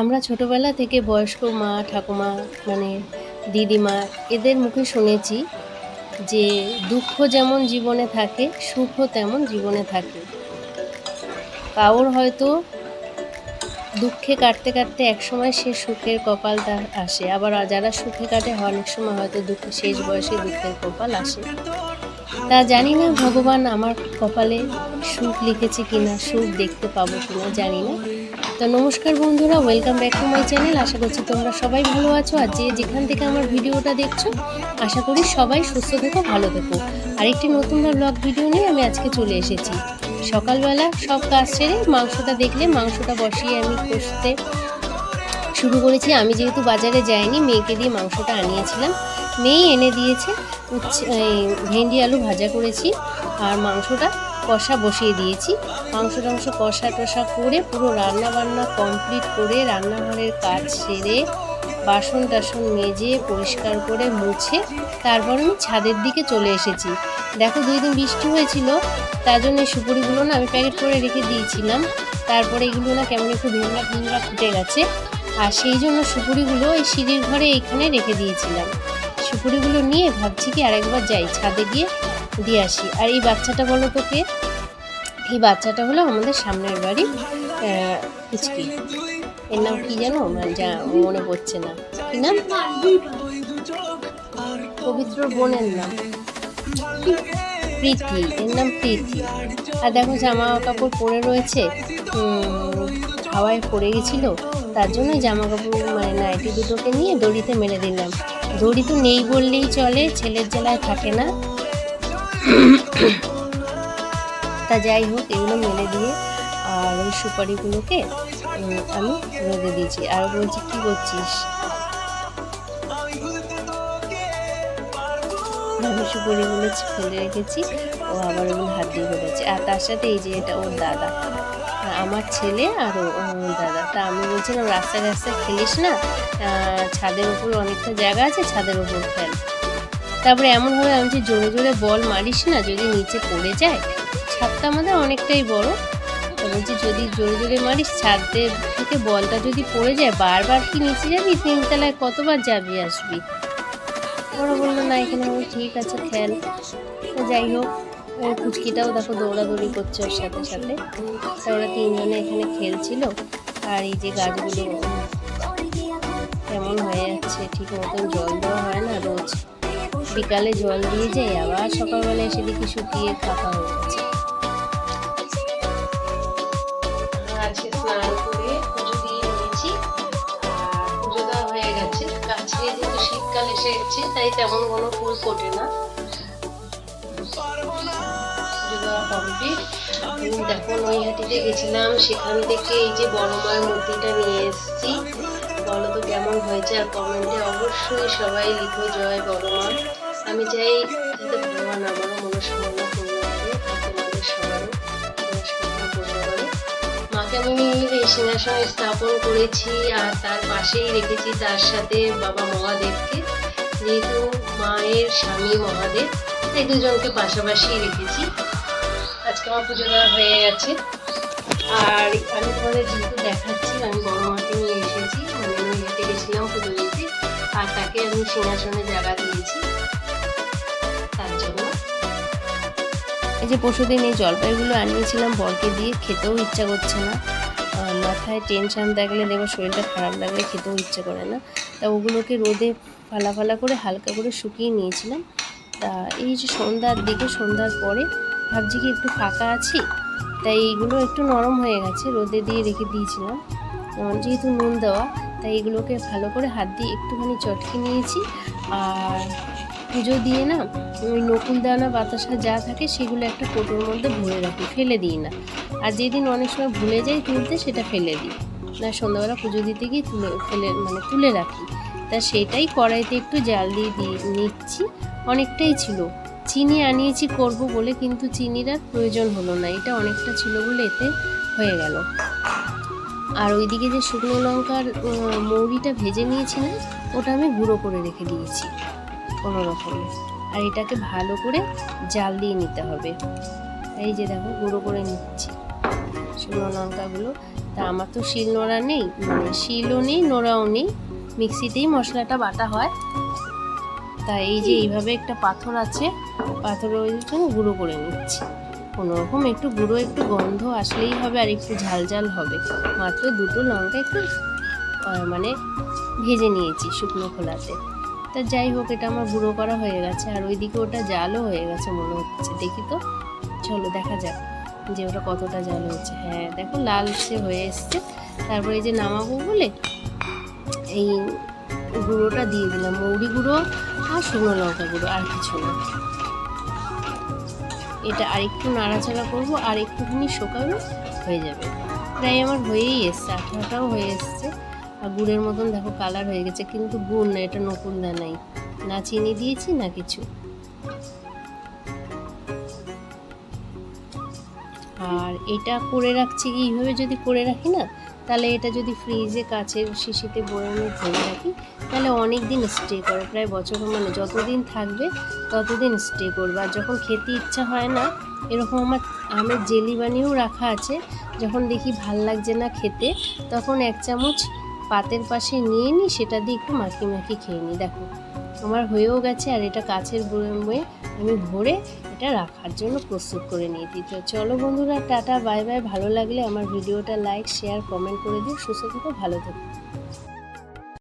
আমরা ছোটবেলা থেকে বয়স্ক মা, ঠাকুমা মানে দিদিমা এদের মুখে শুনেছি যে দুঃখ যেমন জীবনে থাকে সুখও তেমন জীবনে থাকে। কারোর হয়তো দুঃখে কাটতে কাটতে একসময় সে সুখের কপাল তার আসে। আবার যারা সুখে কাটে অনেক সময় হয়তো দুঃখ, শেষ বয়সে দুঃখের কপাল আসে। তা জানি না, ভগবান আমার কপালে সুখ লিখেছে কিনা, সুখ দেখতে পাবো কিনা জানি না। তো নমস্কার বন্ধুরা welcome back to my channel আশা করছি তোমরা সবাই ভালো আছো আর যে যেখান থেকে আমার ভিডিওটা দেখছ, আশা করি সবাই সুস্থ থেকো, ভালো থেকো। আরেকটি নতুন ব্লগ ভিডিও নিয়ে আমি আজকে চলে এসেছি। সকালবেলা সব কাজ সেরে মাংসটা দেখলে, মাংসটা বসিয়ে আমি কষতে শুরু করেছি। আমি যেহেতু বাজারে যাইনি, মেয়েকে দিয়ে মাংসটা আনিয়েছিলাম। মেয়েই এনে দিয়েছে, উচ্ছে ভেন্ডি আলু ভাজা করেছি আর মাংসটা কষা বসিয়ে দিয়েছি। মাংস টাংস কষা টষা করে পুরো রান্না বান্না কমপ্লিট করে রান্নাঘরের কাজ সেরে বাসন টাসন মেজে, পরিষ্কার করে মুছে তারপর আমি ছাদের দিকে চলে এসেছি। দেখো দুই দিন বৃষ্টি হয়েছিল, তার জন্য সুপুরিগুলো না আমি প্যাকেট করে রেখে দিয়েছিলাম। তারপরে এগুলো না কেমন একটু ভেঙা ভেঙা ফুটে গেছে। আর সেই জন্য সুপুরিগুলো এই সিঁড়ির ঘরে এইখানে রেখে দিয়েছিলাম। সুপুরিগুলো নিয়ে ভাবছি কি আরেকবার যাই, ছাদে গিয়ে দিয়ে আসি। আর এই বাচ্চাটা বলো তোকে এই বাচ্চাটা হলো আমাদের সামনের বাড়ি পুচকি এর নাম কি জানো? মানে যা মনে পড়ছে না। কি নাম? পবিত্র বোনের নাম। প্রীতি, এর নাম প্রীতি। আর দেখো জামা কাপড় পরে রয়েছে হাওয়ায় পড়ে গেছিল। তার জন্য জামা কাপড় মানে নাইটি দুটোকে নিয়ে দড়িতে মেলে দিলাম। দড়ি তো নেই বললেই চলে, ছেলের জেলায় থাকে না। তা যাই হোক, এগুলো মেলে দিয়ে আর ওই সুপারিগুলোকে আমি রোদে দিয়েছি। আর বলছি, কি করছিস? আমি সুপারিগুলো ফেলে রেখেছি, ও আবার ওগুলো হাত দিয়ে ধরেছে আর তার সাথে এই যে এটা ওর দাদা। আমার ছেলে আর ও- ওর দাদা। তা আমি বলছিলাম, রাস্তায় রাস্তায় খেলিস না? ছাদের উপর অনেকটা জায়গা আছে, ছাদের উপর খেল। তারপরে এমনভাবে আমি যে জোরে জোরে বল মারিস না, যদি নিচে পড়ে যায়, ছাদটা আমাদের অনেকটাই বড়। বলছি, যদি জোরে জোরে মারিস, ছাদের থেকে বলটা যদি পড়ে যায়, বারবার কি নিচে যাবি? তিনতলায় কতবার যাবি আসবি? ওরা বলল, না, এখানে ঠিক আছে, খেল। যাই হোক কুচকিটাও দেখো দৌড়াদৌড়ি করছে ওর সাথে সাথে। ওরা তিনজনে এখানে খেলছিল আর এই যে গাছগুলো কেমন হয়ে যাচ্ছে, ঠিক মতন জল দেওয়া হয় না রোজ। বিকালে জল দিয়ে যাই আবার সকালবেলা এসে দেখি শুকিয়ে ফাঁকা হয়ে করে পুজো দিয়ে হয়ে গেছে। শীতকাল এসে তাই তেমন কোনো ফুল ফোটে না। দেওয়া কমপ্লিট দেখো নৈহাটিতে গেছিলাম। সেখান থেকে এই যে বড় মূর্তিটা নিয়ে এসেছি। বলো তো কেমন হয়েছে আর কমেন্টে অবশ্যই সবাই লিখো জয় বড় মা আমি চাই যাতে ভগবান আমারও মনস্কামনা পূর্ণ করে তোমাদের সবারও মনস্কামনা পূর্ণ করে। মাকে আমি এই সিংহাসনে স্থাপন করেছি আর তার পাশেই রেখেছি তার সাথে বাবা মহাদেবকে। যেহেতু মায়ের স্বামী মহাদেব এই দুজনকে পাশাপাশি রেখেছি। আজকে আমার পুজো দেওয়া হয়ে গেছে। আর আমি তোমাদের যেহেতু দেখাচ্ছি, আমি বড় মাকে নিয়ে এসেছি। মানে আমি হেঁটে গেছিলাম পুজো দিতে, আর তাকে আমি সিংহাসনে জায়গা দিয়েছি। তার জন্য। এই যে পরশুদিন এই জলপাইগুলো আনিয়েছিলাম বরকে দিয়ে, খেতেও ইচ্ছা করছে না। মাথায় টেনশন থাকলে দেখো শরীরটা খারাপ লাগলে খেতেও ইচ্ছে করে না। তা ওগুলোকে রোদে ফালা ফালা করে হালকা করে শুকিয়ে নিয়েছিলাম। তা এই যে সন্ধ্যার দিকে, সন্ধ্যার পরে ভাবছি কি একটু ফাঁকা আছি, তাই এইগুলো একটু নরম হয়ে গেছে, রোদে দিয়ে রেখে দিয়েছিলাম। যেহেতু নুন দেওয়া, তাই এগুলোকে ভালো করে হাত দিয়ে একটুখানি চটকে নিয়েছি। আর পুজো দিয়ে না, ওই নকুল দানা, বাতাসা যা থাকে, সেগুলো একটা কোটোর মধ্যে ভরে রাখি, ফেলে দিই না। আর যেদিন অনেক সময় ভুলে যাই তুলতে, সেটা ফেলে দিই। না, সন্ধ্যাবেলা পুজো দিতে গিয়ে তুলে, ফেলে মানে তুলে রাখি। তা সেটাই কড়াইতে একটু জাল দিয়ে দিয়ে নিচ্ছি, অনেকটাই ছিল। চিনি আনিয়েছি করব বলে কিন্তু চিনির আর প্রয়োজন হলো না। এটা অনেকটা ছিল বলে এতে হয়ে গেল। আর ওইদিকে যে শুকনো লঙ্কার মৌরিটা ভেজে নিয়েছিলাম, ওটা আমি গুঁড়ো করে রেখে দিয়েছি কোনো রকমে। আর এটাকে ভালো করে জাল দিয়ে নিতে হবে। এই যে দেখো, গুঁড়ো করে নিচ্ছি শুকনো লঙ্কাগুলো। তা আমার তো শিল নোড়া নেই মানে শিলও নেই, নোড়াও নেই। মিক্সিতেই মশলাটা বাটা হয়। তা এই যে এইভাবে একটা পাথর আছে, পাথরের জন্য গুঁড়ো করে নিচ্ছি। কোনোরকম একটু গুঁড়ো, একটু গন্ধ আসলেই হবে আর একটু ঝাল ঝাল হবে। মাত্র দুটো লঙ্কা একটু মানে ভেজে নিয়েছি শুকনো খোলাতে। তা যাই হোক, এটা আমার গুঁড়ো করা হয়ে গেছে আর ওইদিকে ওটা জালও হয়ে গেছে মনে হচ্ছে। দেখি তো, চলো দেখা যাক যে ওটা কতটা জাল হয়েছে। হ্যাঁ দেখো লালচে হয়ে এসছে। তারপরে এই যে নামাবো বলে, এই গুঁড়োটা দিয়ে দিলাম, মৌরি গুঁড়ো আর শুকনো লঙ্কা গুঁড়ো আর কিছু না। এটা আরেকটু নাড়াচাড়া করব, আর একটুখানি শোকাবে হয়ে যাবে। প্রায় আমার হয়েই এসছে আঠাটাও হয়ে এসছে। আর গুড়ের মতন দেখো কালার হয়ে গেছে, কিন্তু গুড় না, এটা নকুল দানাই না চিনি দিয়েছি, না কিছু। আর এটা করে রাখছি কি, এইভাবে যদি করে রাখি না তাহলে এটা যদি ফ্রিজে কাচের শিশিতে বয়ামে ভরে রাখি তাহলে অনেক দিন স্টে করে, প্রায় বছর মানে যতদিন থাকবে ততদিন স্টে করবে। আর যখন খেতে ইচ্ছা হয় না, এরকম আমার আমের জেলি বানিয়েও রাখা আছে, যখন দেখি ভালো লাগছে না খেতে, তখন এক চামচ পাতের পাশে নিয়ে নিই, সেটা দিয়ে একটু মাখি মাখি খেয়ে নিই। দেখো, আমার হয়েও গেছে, আর এটা কাছের বয়ে আমি ভরে এটা রাখার জন্য প্রস্তুত করে নিয়ে দিতে তো চলো বন্ধুরা, টাটা, বাই বাই। ভালো লাগলে আমার ভিডিওটা লাইক শেয়ার কমেন্ট করে দিও। সুস্থ থেকো, ভালো থেকো।